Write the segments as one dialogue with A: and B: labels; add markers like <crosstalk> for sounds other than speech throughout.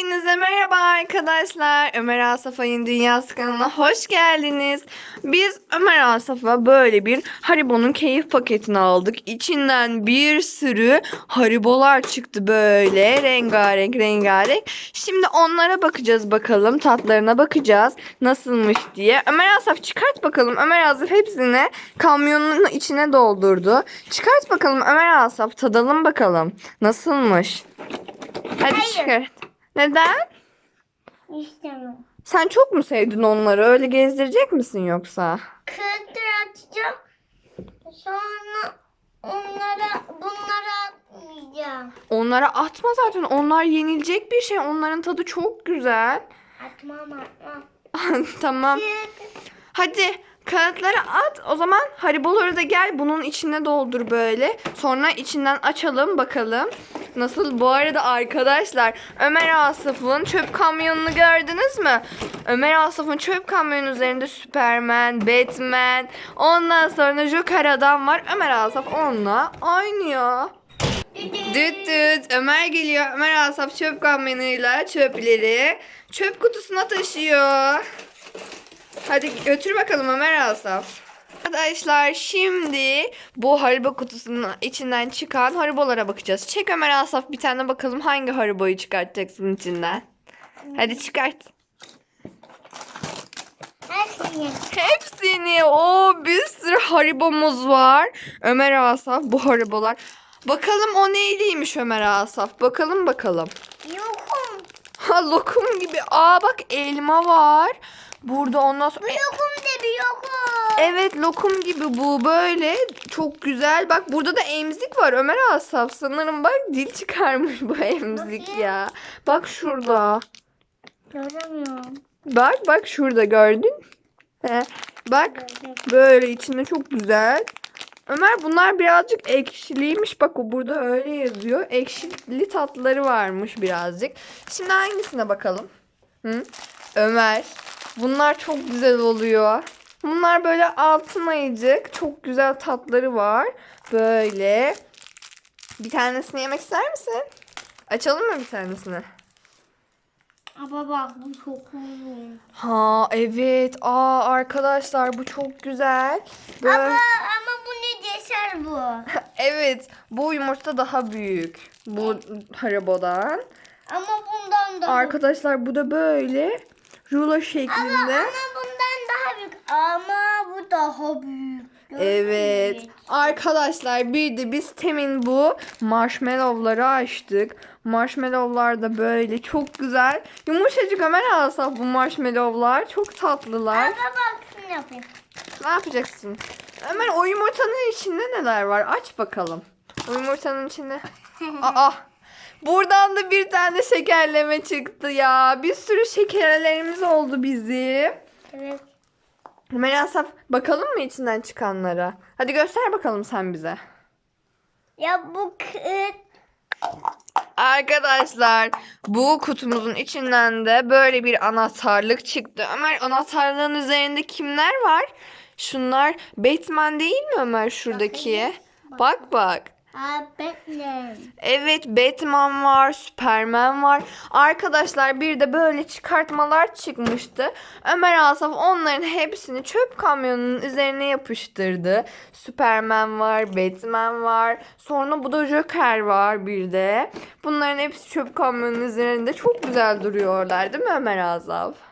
A: Hepinize merhaba arkadaşlar. Ömer Asafay'ın Dünyası kanalına hoş geldiniz. Biz Ömer Asaf'a böyle bir Haribo'nun keyif paketini aldık. İçinden bir sürü Haribolar çıktı böyle. Rengarenk rengarenk. Şimdi onlara bakacağız bakalım. Tatlarına bakacağız. Nasılmış diye. Ömer Asaf çıkart bakalım. Ömer Asaf hepsini kamyonun içine doldurdu. Çıkart bakalım Ömer Asaf. Tadalım bakalım. Nasılmış? Hadi
B: Hayır.
A: çıkart. Neden?
B: İstemem.
A: Sen çok mu sevdin onları? Öyle gezdirecek misin yoksa?
B: Kırıktır atacağım. Sonra onlara bunlara atmayacağım.
A: Onlara atma zaten. Onlar yenilecek bir şey. Onların tadı çok güzel.
B: Atmam atmam. <laughs>
A: tamam. Hadi kağıtları at. O zaman hariboları da gel bunun içine doldur böyle. Sonra içinden açalım bakalım. Nasıl? Bu arada arkadaşlar Ömer Asaf'ın çöp kamyonunu gördünüz mü? Ömer Asaf'ın çöp kamyonu üzerinde Superman, Batman, ondan sonra Joker adam var. Ömer Asaf onunla oynuyor. Düt düt Ömer geliyor. Ömer Asaf çöp kamyonuyla çöpleri çöp kutusuna taşıyor. Hadi götür bakalım Ömer Asaf. Arkadaşlar şimdi bu haribo kutusunun içinden çıkan haribolara bakacağız. Çek Ömer Asaf bir tane bakalım hangi hariboyu çıkartacaksın içinden. Hadi çıkart.
B: Şeyi.
A: Hepsini. O bir sürü haribomuz var. Ömer Asaf bu haribolar. Bakalım o neyliymiş Ömer Asaf. Bakalım bakalım.
B: Yokum.
A: Ha lokum gibi. Aa bak elma var. Burada ondan sonra... E,
B: Yokum.
A: Evet lokum gibi bu böyle çok güzel. Bak burada da emzik var Ömer Asaf. Sanırım bak dil çıkarmış bu emzik
B: Bakayım.
A: ya. Bak şurada.
B: Göremiyorum.
A: Bak bak şurada gördün. He. Bak böyle içinde çok güzel. Ömer bunlar birazcık ekşiliymiş. Bak o burada öyle yazıyor. Ekşili tatları varmış birazcık. Şimdi hangisine bakalım? Hı? Ömer. Bunlar çok güzel oluyor. Bunlar böyle altın ayıcık. Çok güzel tatları var. Böyle. Bir tanesini yemek ister misin? Açalım mı bir tanesini?
B: Ama bak bu çok uzun.
A: Ha evet. Aa arkadaşlar bu çok güzel. Böyle...
B: Ama, ama bu ne deser bu? <laughs>
A: Evet, bu yumurta daha büyük. Bu haribodan.
B: Ama bundan daha
A: Arkadaşlar bu da böyle rulo şeklinde.
B: Ama büyük. Ama bu daha büyük.
A: Evet. Arkadaşlar bir de biz temin bu marshmallowları açtık. Marshmallowlar da böyle çok güzel. Yumuşacık Ömer Asaf bu marshmallowlar. Çok tatlılar.
B: Ama bak şunu yapayım.
A: Ne yapacaksın? Ömer o yumurtanın içinde neler var? Aç bakalım. O yumurtanın içinde. <laughs> Aa. Buradan da bir tane şekerleme çıktı ya. Bir sürü şekerlerimiz oldu bizim.
B: Evet.
A: Ömer Asaf bakalım mı içinden çıkanlara? Hadi göster bakalım sen bize.
B: Ya bu kıt.
A: Arkadaşlar bu kutumuzun içinden de böyle bir anahtarlık çıktı. Ömer anahtarlığın üzerinde kimler var? Şunlar Batman değil mi Ömer şuradaki? Bak bak.
B: Batman.
A: Evet Batman var, Superman var. Arkadaşlar bir de böyle çıkartmalar çıkmıştı. Ömer Asaf onların hepsini çöp kamyonunun üzerine yapıştırdı. Superman var, Batman var. Sonra bu da Joker var bir de. Bunların hepsi çöp kamyonunun üzerinde çok güzel duruyorlar değil mi Ömer Asaf?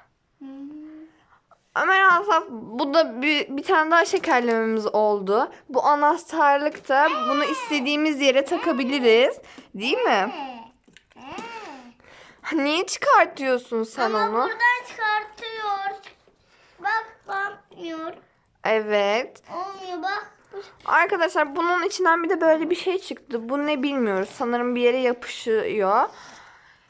A: Ömer Asaf bu da bir, bir tane daha şekerlememiz oldu. Bu anahtarlıkta bunu istediğimiz yere takabiliriz. Değil mi? Niye çıkartıyorsun sen
B: Ama
A: onu?
B: buradan çıkartıyor. Bak bakmıyor.
A: Evet.
B: Olmuyor bak.
A: Arkadaşlar bunun içinden bir de böyle bir şey çıktı. Bu ne bilmiyoruz. Sanırım bir yere yapışıyor.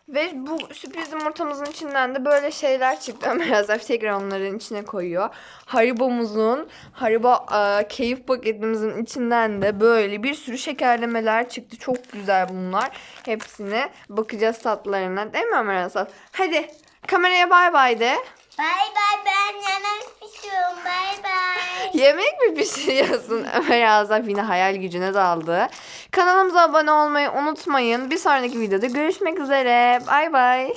A: Ve bu sürpriz yumurtamızın içinden de böyle şeyler çıktı. <laughs> Ömer Azaf tekrar onların içine koyuyor. Haribomuzun, Haribo e, keyif paketimizin içinden de böyle bir sürü şekerlemeler çıktı. Çok güzel bunlar. Hepsine bakacağız tatlarına. Değil mi Ömer Azaf? Hadi kameraya bay bay de.
B: Bay bay ben yemek pişiyorum. Bay bay.
A: Yemek mi pişiriyorsun? <laughs> Ömer Azaf yine hayal gücüne daldı. Kanalımıza abone olmayı unutmayın. Bir sonraki videoda görüşmek üzere. Bay bay.